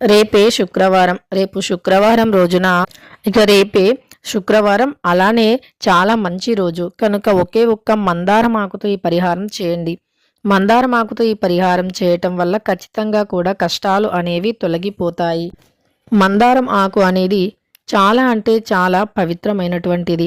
రేపే శుక్రవారం. రేపు శుక్రవారం రోజున ఇక రేపే శుక్రవారం అలానే చాలా మంచి రోజు. కనుక ఒకే ఒక్క మందారం ఆకుతో ఈ పరిహారం చేయండి. మందారం ఆకుతో ఈ పరిహారం చేయటం వల్ల ఖచ్చితంగా కూడా కష్టాలు అనేవి తొలగిపోతాయి. మందారం ఆకు అనేది చాలా అంటే చాలా పవిత్రమైనటువంటిది.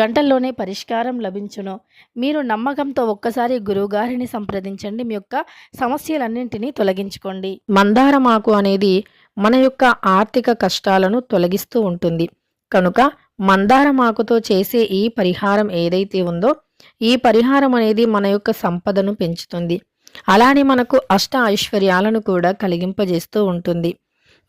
గంటల్లోనే పరిష్కారం లభించును. మీరు నమ్మకంతో ఒక్కసారి గురువుగారిని సంప్రదించండి. మీ యొక్క సమస్యలన్నింటినీ తొలగించుకోండి. మందారమాకు అనేది మన యొక్క ఆర్థిక కష్టాలను తొలగిస్తూ ఉంటుంది. కనుక మందారమాకుతో చేసే ఈ పరిహారం ఏదైతే ఉందో ఈ పరిహారం అనేది మన యొక్క సంపదను పెంచుతుంది. అలానే మనకు అష్ట ఐశ్వర్యాలను కూడా కలిగింపజేస్తూ ఉంటుంది.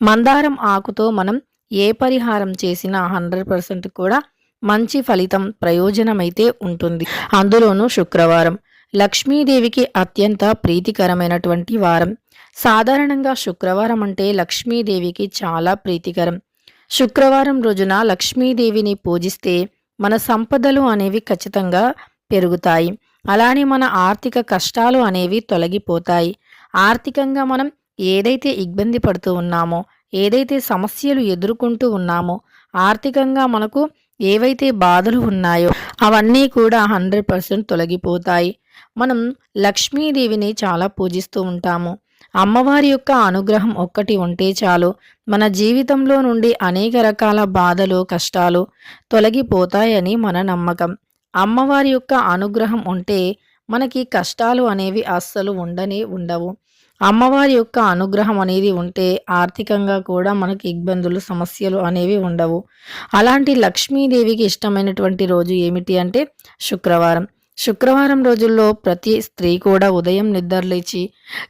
మందారం ఆకుతో మనం ఏ పరిహారం చేసినా హండ్రెడ్ పర్సెంట్ కూడా మంచి ఫలితం ప్రయోజనమైతే ఉంటుంది. అందులోనూ శుక్రవారం. లక్ష్మీదేవికి అత్యంత ప్రీతికరమైనటువంటి వారం. సాధారణంగా శుక్రవారం అంటే లక్ష్మీదేవికి చాలా ప్రీతికరం. శుక్రవారం రోజున లక్ష్మీదేవిని పూజిస్తే మన సంపదలు అనేవి ఖచ్చితంగా పెరుగుతాయి. అలానే మన ఆర్థిక కష్టాలు అనేవి తొలగిపోతాయి. ఆర్థికంగా మనం ఏదైతే ఇబ్బంది పడుతూ ఉన్నామో ఏదైతే సమస్యలు ఎదుర్కొంటూ ఉన్నామో ఆర్థికంగా మనకు ఏవైతే బాధలు ఉన్నాయో అవన్నీ కూడా హండ్రెడ్ పర్సెంట్ తొలగిపోతాయి. మనం లక్ష్మీదేవిని చాలా పూజిస్తూ ఉంటాము. అమ్మవారి యొక్క అనుగ్రహం ఒక్కటి ఉంటే చాలు. మన జీవితంలో నుండి అనేక రకాల బాధలు కష్టాలు తొలగిపోతాయని మన నమ్మకం. అమ్మవారి యొక్క అనుగ్రహం ఉంటే మనకి కష్టాలు అనేవి అస్సలు ఉండనే ఉండవు. అమ్మవారి యొక్క అనుగ్రహం అనేది ఉంటే ఆర్థికంగా కూడా మనకి ఇబ్బందులు సమస్యలు అనేవి ఉండవు. అలాంటి లక్ష్మీదేవికి ఇష్టమైనటువంటి రోజు ఏమిటి అంటే శుక్రవారం. శుక్రవారం రోజుల్లో ప్రతి స్త్రీ కూడా ఉదయం నిద్రలేచి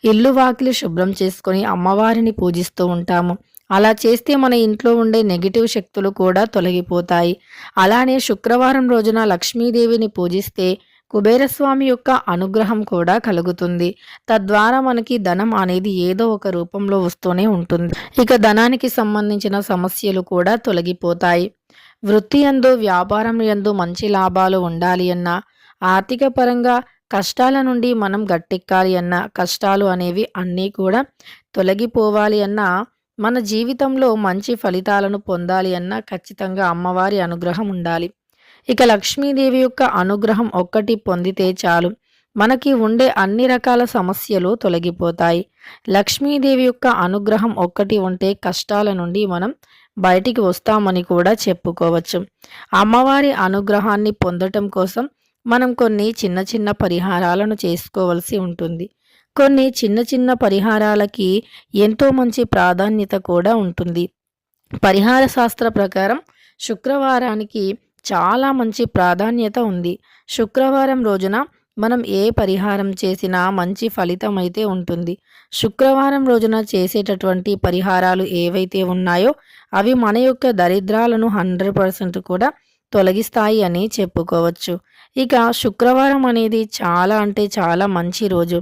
ఇల్లు వాకిలి శుభ్రం చేసుకొని అమ్మవారిని పూజిస్తూ ఉంటాము. అలా చేస్తే మన ఇంట్లో ఉండే నెగిటివ్ శక్తులు కూడా తొలగిపోతాయి. అలానే శుక్రవారం రోజున లక్ష్మీదేవిని పూజిస్తే కుబేరస్వామి యొక్క అనుగ్రహం కూడా కలుగుతుంది. తద్వారా మనకి ధనం అనేది ఏదో ఒక రూపంలో వస్తూనే ఉంటుంది. ఇక ధనానికి సంబంధించిన సమస్యలు కూడా తొలగిపోతాయి. వృత్తి ఎందు వ్యాపారం ఎందు మంచి లాభాలు ఉండాలి అన్నా ఆర్థిక పరంగా కష్టాల నుండి మనం గట్టెక్కాలి అన్న కష్టాలు అనేవి అన్నీ కూడా తొలగిపోవాలి అన్నా మన జీవితంలో మంచి ఫలితాలను పొందాలి అన్నా ఖచ్చితంగా అమ్మవారి అనుగ్రహం ఉండాలి. ఇక లక్ష్మీదేవి యొక్క అనుగ్రహం ఒక్కటి పొందితే చాలు. మనకి ఉండే అన్ని రకాల సమస్యలు తొలగిపోతాయి. లక్ష్మీదేవి యొక్క అనుగ్రహం ఒక్కటి ఉంటే కష్టాల నుండి మనం బయటికి వస్తామని కూడా చెప్పుకోవచ్చు. అమ్మవారి అనుగ్రహాన్ని పొందటం కోసం మనం కొన్ని చిన్న చిన్న పరిహారాలను చేసుకోవలసి ఉంటుంది. కొన్ని చిన్న చిన్న పరిహారాలకి ఎంతో మంచి ప్రాధాన్యత కూడా ఉంటుంది. పరిహార శాస్త్ర ప్రకారం శుక్రవారానికి చాలా మంచి ప్రాధాన్యత ఉంది. శుక్రవారం రోజున మనం ఏ పరిహారం చేసినా మంచి ఫలితం అయితే ఉంటుంది. శుక్రవారం రోజున చేసేటటువంటి పరిహారాలు ఏవైతే ఉన్నాయో అవి మన యొక్క దరిద్రాలను హండ్రెడ్ పర్సెంట్ కూడా తొలగిస్తాయి అని చెప్పుకోవచ్చు. ఇక శుక్రవారం అనేది చాలా అంటే చాలా మంచి రోజు.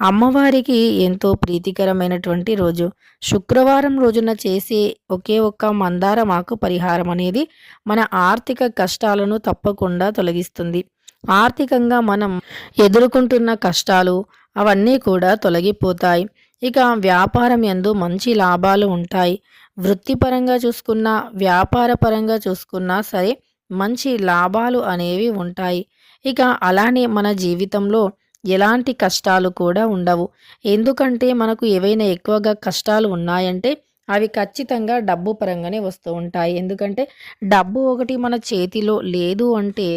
అమ్మవారికి ఎంతో ప్రీతికరమైనటువంటి రోజు. శుక్రవారం రోజున చేసే ఒకే ఒక్క మందారమాకు పరిహారం అనేది మన ఆర్థిక కష్టాలను తప్పకుండా తొలగిస్తుంది. ఆర్థికంగా మనం ఎదుర్కొంటున్న కష్టాలు అవన్నీ కూడా తొలగిపోతాయి. ఇక వ్యాపారం ఎందు మంచి లాభాలు ఉంటాయి. వృత్తిపరంగా చూసుకున్నా వ్యాపార పరంగా చూసుకున్నా సరే మంచి లాభాలు అనేవి ఉంటాయి. ఇక అలానే మన జీవితంలో ఎలాంటి కష్టాలు కూడా ఉండవు. ఎందుకంటే మనకు ఏవైనా ఎక్కువగా కష్టాలు ఉన్నాయంటే అవి ఖచ్చితంగా డబ్బు పరంగానే వస్తూ ఉంటాయి. ఎందుకంటే డబ్బు ఒకటి మన చేతిలో లేదు అంటే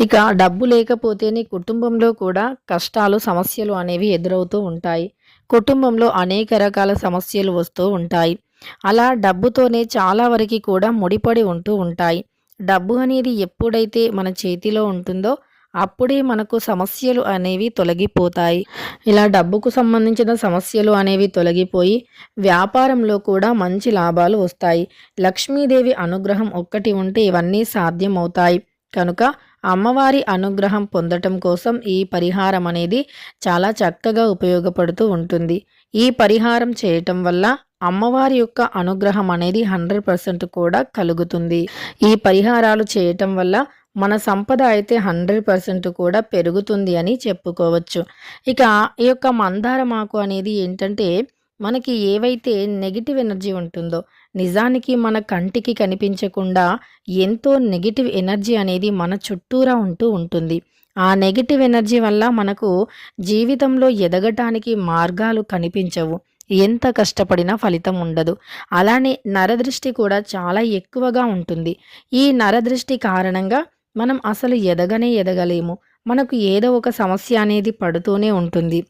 ఇక డబ్బు లేకపోతేనే కుటుంబంలో కూడా కష్టాలు సమస్యలు అనేవి ఎదురవుతూ ఉంటాయి. కుటుంబంలో అనేక రకాల సమస్యలు వస్తూ ఉంటాయి. అలా డబ్బుతోనే చాలా వరకు కూడా ముడిపడి ఉంటూ ఉంటాయి. డబ్బు అనేది ఎప్పుడైతే మన చేతిలో ఉంటుందో అప్పుడే మనకు సమస్యలు అనేవి తొలగిపోతాయి. ఇలా డబ్బుకు సంబంధించిన సమస్యలు అనేవి తొలగిపోయి వ్యాపారంలో కూడా మంచి లాభాలు వస్తాయి. లక్ష్మీదేవి అనుగ్రహం ఒక్కటి ఉంటే ఇవన్నీ సాధ్యమవుతాయి. కనుక అమ్మవారి అనుగ్రహం పొందటం కోసం ఈ పరిహారం అనేది చాలా చక్కగా ఉపయోగపడుతూ ఉంటుంది. ఈ పరిహారం చేయటం వల్ల అమ్మవారి యొక్క అనుగ్రహం అనేది హండ్రెడ్ పర్సెంట్ కూడా కలుగుతుంది. ఈ పరిహారాలు చేయటం వల్ల మన సంపద అయితే హండ్రెడ్ పర్సెంట్ కూడా పెరుగుతుంది అని చెప్పుకోవచ్చు. ఇక ఈ యొక్క మందారమాకు అనేది ఏంటంటే మనకి ఏవైతే నెగిటివ్ ఎనర్జీ ఉంటుందో నిజానికి మన కంటికి కనిపించకుండా ఎంతో నెగిటివ్ ఎనర్జీ అనేది మన చుట్టూరా ఉంటూ ఉంటుంది. ఆ నెగిటివ్ ఎనర్జీ వల్ల మనకు జీవితంలో ఎదగటానికి మార్గాలు కనిపించవు. ఎంత కష్టపడినా ఫలితం ఉండదు. అలానే నరదృష్టి కూడా చాలా ఎక్కువగా ఉంటుంది. ఈ నరదృష్టి కారణంగా మనం అసలు ఎదగనే ఎదగలేము. మనకు ఏదో ఒక సమస్య అనేది పడుతూనే ఉంటుంది.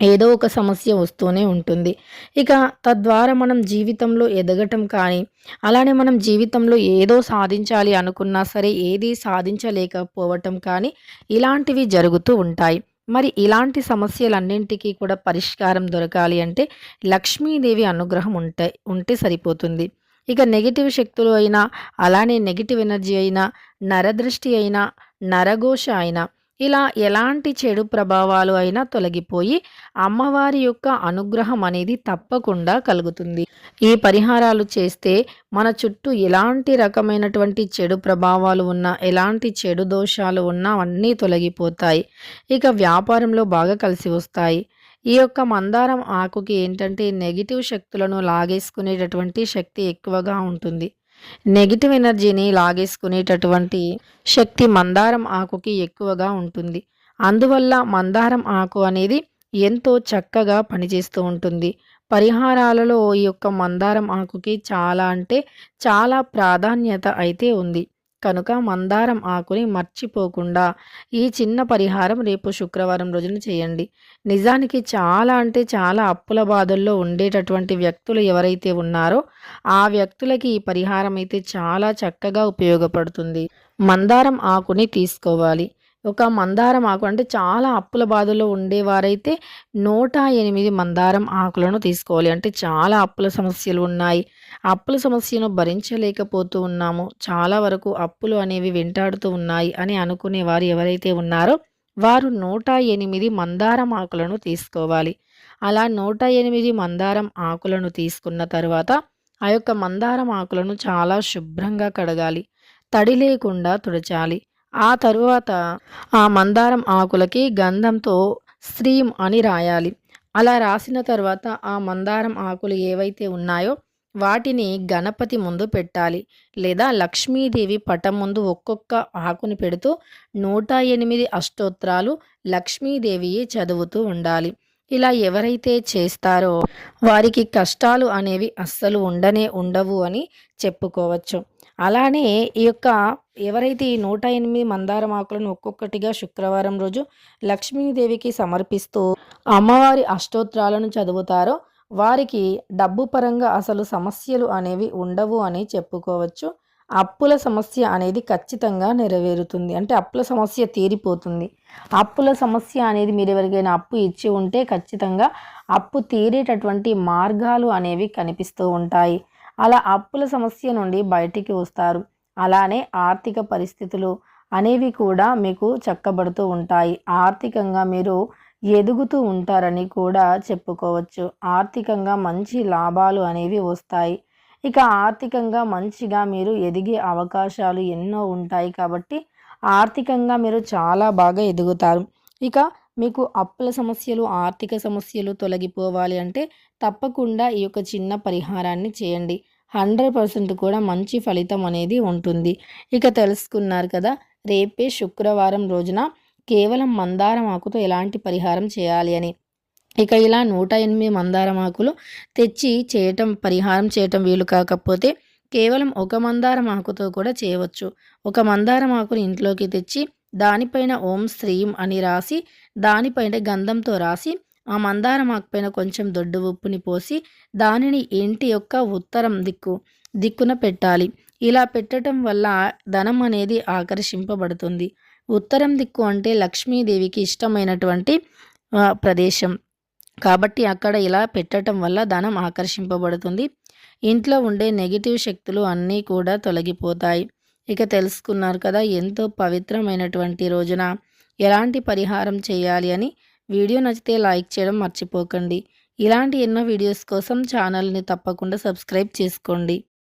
ఏదో ఒక సమస్య వస్తూనే ఉంటుంది. ఇక తద్వారా మనం జీవితంలో ఎదగటం కానీ అలానే మనం జీవితంలో ఏదో సాధించాలి అనుకున్నా సరే ఏది సాధించలేకపోవటం కానీ ఇలాంటివి జరుగుతూ ఉంటాయి. మరి ఇలాంటి సమస్యలన్నింటికీ కూడా పరిష్కారం దొరకాలి అంటే లక్ష్మీదేవి అనుగ్రహం ఉంటే ఉంటే సరిపోతుంది. ఇక నెగిటివ్ శక్తులు అయినా అలానే నెగిటివ్ ఎనర్జీ అయినా నరదృష్టి అయినా నరఘోష అయినా ఇలా ఎలాంటి చెడు ప్రభావాలు అయినా తొలగిపోయి అమ్మవారి యొక్క అనుగ్రహం అనేది తప్పకుండా కలుగుతుంది. ఈ పరిహారాలు చేస్తే మన చుట్టూ ఎలాంటి రకమైనటువంటి చెడు ప్రభావాలు ఉన్నా ఎలాంటి చెడు దోషాలు ఉన్నా అన్నీ తొలగిపోతాయి. ఇక వ్యాపారంలో బాగా కలిసి వస్తాయి. ఈ యొక్క మందారం ఆకుకి ఏంటంటే నెగిటివ్ శక్తులను లాగేసుకునేటటువంటి శక్తి ఎక్కువగా ఉంటుంది. నెగిటివ్ ఎనర్జీని లాగేసుకునేటటువంటి శక్తి మందారం ఆకుకి ఎక్కువగా ఉంటుంది. అందువల్ల మందారం ఆకు అనేది ఎంతో చక్కగా పనిచేస్తూ ఉంటుంది. పరిహారాలలో ఈ యొక్క మందారం ఆకుకి చాలా అంటే చాలా ప్రాధాన్యత అయితే ఉంది. కనుక మందారం ఆకుని మర్చిపోకుండా ఈ చిన్న పరిహారం రేపు శుక్రవారం రోజున చేయండి. నిజానికి చాలా అంటే చాలా అప్పుల బాధల్లో ఉండేటటువంటి వ్యక్తులు ఎవరైతే ఉన్నారో ఆ వ్యక్తులకి ఈ పరిహారం అయితే చాలా చక్కగా ఉపయోగపడుతుంది. మందారం ఆకుని తీసుకోవాలి. ఒక మందారం ఆకు. అంటే చాలా అప్పుల బాధలో ఉండేవారైతే నూట ఎనిమిది మందారం ఆకులను తీసుకోవాలి. అంటే చాలా అప్పుల సమస్యలు ఉన్నాయి. అప్పుల సమస్యను భరించలేకపోతూ ఉన్నాము. చాలా వరకు అప్పులు అనేవి వెంటాడుతూ ఉన్నాయి అని అనుకునే వారు ఎవరైతే ఉన్నారో వారు నూట ఎనిమిది మందారం ఆకులను తీసుకోవాలి. అలా నూట ఎనిమిది మందారం ఆకులను తీసుకున్న తర్వాత ఆ యొక్క మందారం ఆకులను చాలా శుభ్రంగా కడగాలి. తడి లేకుండా తుడచాలి. ఆ తరువాత ఆ మందారం ఆకులకి గంధంతో స్త్రీం అని రాయాలి. అలా రాసిన తర్వాత ఆ మందారం ఆకులు ఏవైతే ఉన్నాయో వాటిని గణపతి ముందు పెట్టాలి. లేదా లక్ష్మీదేవి పటం ముందు ఒక్కొక్క ఆకుని పెడుతూ నూట ఎనిమిది అష్టోత్రాలు లక్ష్మీదేవి చదువుతూ ఉండాలి. ఇలా ఎవరైతే చేస్తారో వారికి కష్టాలు అనేవి అస్సలు ఉండనే ఉండవు అని చెప్పుకోవచ్చు. అలానే ఈ యొక్క ఎవరైతే ఈ నూట ఎనిమిది మందారం ఆకులను ఒక్కొక్కటిగా శుక్రవారం రోజు లక్ష్మీదేవికి సమర్పిస్తూ అమ్మవారి అష్టోత్రాలను చదువుతారో వారికి డబ్బు పరంగా అసలు సమస్యలు అనేవి ఉండవు అని చెప్పుకోవచ్చు. అప్పుల సమస్య అనేది ఖచ్చితంగా నెరవేరుతుంది. అంటే అప్పుల సమస్య తీరిపోతుంది. అప్పుల సమస్య అనేది మీరు ఎవరికైనా అప్పు ఇచ్చి ఉంటే ఖచ్చితంగా అప్పు తీరేటటువంటి మార్గాలు అనేవి కనిపిస్తూ ఉంటాయి. అలా అప్పుల సమస్య నుండి బయటికి వస్తారు. అలానే ఆర్థిక పరిస్థితులు అనేవి కూడా మీకు చక్కబడుతూ ఉంటాయి. ఆర్థికంగా మీరు ఎదుగుతూ ఉంటారని కూడా చెప్పుకోవచ్చు. ఆర్థికంగా మంచి లాభాలు అనేవి వస్తాయి. ఇక ఆర్థికంగా మంచిగా మీరు ఎదిగే అవకాశాలు ఎన్నో ఉంటాయి కాబట్టి ఆర్థికంగా మీరు చాలా బాగా ఎదుగుతారు. ఇక మీకు అప్పుల సమస్యలు ఆర్థిక సమస్యలు తొలగిపోవాలి అంటే తప్పకుండా ఈ యొక్క చిన్న పరిహారాన్ని చేయండి. హండ్రెడ్ పర్సెంట్ కూడా మంచి ఫలితం అనేది ఉంటుంది. ఇక తెలుసుకున్నారు కదా రేపే శుక్రవారం రోజున కేవలం మందారం ఆకుతో ఎలాంటి పరిహారం చేయాలి అని. ఇక ఇలా నూట ఎనిమిది మందారం ఆకులు తెచ్చి చేయటం పరిహారం చేయటం వీలు కాకపోతే కేవలం ఒక మందారం ఆకుతో కూడా చేయవచ్చు. ఒక మందారం ఆకుని ఇంట్లోకి తెచ్చి దానిపైన ఓం శ్రీం అని రాసి దానిపైన గంధంతో రాసి ఆ మందారం ఆకుపైన కొంచెం దొడ్డు ఉప్పుని పోసి దానిని ఇంటి యొక్క ఉత్తరం దిక్కు దిక్కున పెట్టాలి. ఇలా పెట్టడం వల్ల ధనం అనేది ఆకర్షింపబడుతుంది. ఉత్తరం దిక్కు అంటే లక్ష్మీదేవికి ఇష్టమైనటువంటి ప్రదేశం. కాబట్టి అక్కడ ఇలా పెట్టడం వల్ల ధనం ఆకర్షింపబడుతుంది. ఇంట్లో ఉండే నెగిటివ్ శక్తులు అన్నీ కూడా తొలగిపోతాయి. ఇక తెలుసుకున్నారు కదా ఎంతో పవిత్రమైనటువంటి రోజున ఎలాంటి పరిహారం చేయాలి అని. వీడియో నచ్చితే లైక్ చేయడం మర్చిపోకండి. ఇలాంటి ఎన్నో వీడియోస్ కోసం ఛానల్ని తప్పకుండా సబ్స్క్రైబ్ చేసుకోండి.